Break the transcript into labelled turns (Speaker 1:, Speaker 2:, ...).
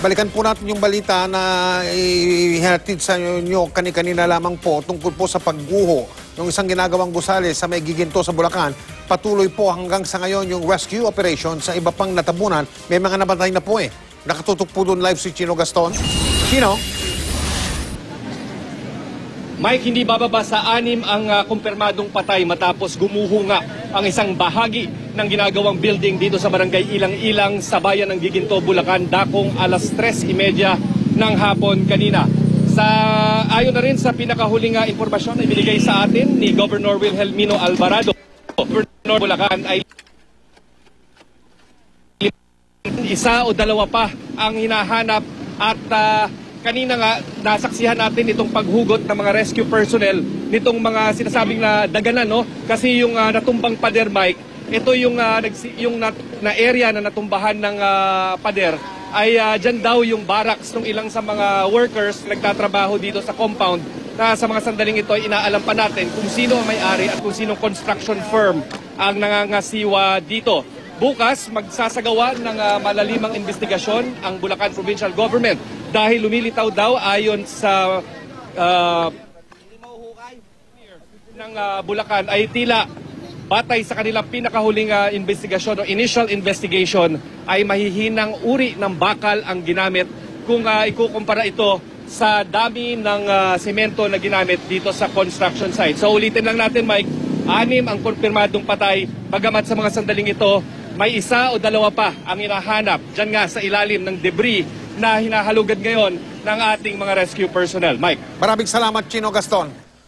Speaker 1: Balikan po natin yung balita na ihatid sa inyo kani-kanina lamang po tungkol po sa pagguho ng isang ginagawang gusali sa may giginto sa Bulacan. Patuloy po hanggang sa ngayon yung rescue operation sa iba pang natabunan. May mga nabatay na po eh. Nakatutok po doon live si Chino Gaston. Chino?
Speaker 2: Mike, hindi bababa sa anim ang ah, kumpirmadong patay matapos gumuho nga ang isang bahagi ng ginagawang building dito sa barangay Ilang-Ilang sa bayan ng Giginto, Bulacan, dakong alas 3.30 ng hapon kanina. Sa ayon na rin sa pinakahuling ah, impormasyon na ibinigay sa atin ni Governor Wilhelmino Alvarado, Governor Bulacan ay isa o dalawa pa ang hinahanap at ah, kanina nga nasaksihan natin itong paghugot ng mga rescue personnel nitong mga sinasabing na daganan no kasi yung ah, natumbang pader Mike ito yung ah, nagsi- yung nat- na area na natumbahan ng ah, pader ay uh, dyan daw yung barracks ng ilang sa mga workers na nagtatrabaho dito sa compound na sa mga sandaling ito ay inaalam pa natin kung sino ang may-ari at kung sinong construction firm ang nangangasiwa dito. Bukas, magsasagawa ng ah, malalimang investigasyon ang Bulacan Provincial Government dahil lumilitaw daw ayon sa ah, ng ah, Bulacan ay tila batay sa kanilang pinakahuling ah, investigasyon o initial investigation ay mahihinang uri ng bakal ang ginamit kung ah, ikukumpara ito sa dami ng ah, semento na ginamit dito sa construction site. So ulitin lang natin Mike, anim ang konfirmadong patay bagamat sa mga sandaling ito may isa o dalawa pa ang hinahanap dyan nga sa ilalim ng debris na hinahalugad ngayon ng ating mga rescue personnel. Mike.
Speaker 1: Maraming salamat, Chino Gaston.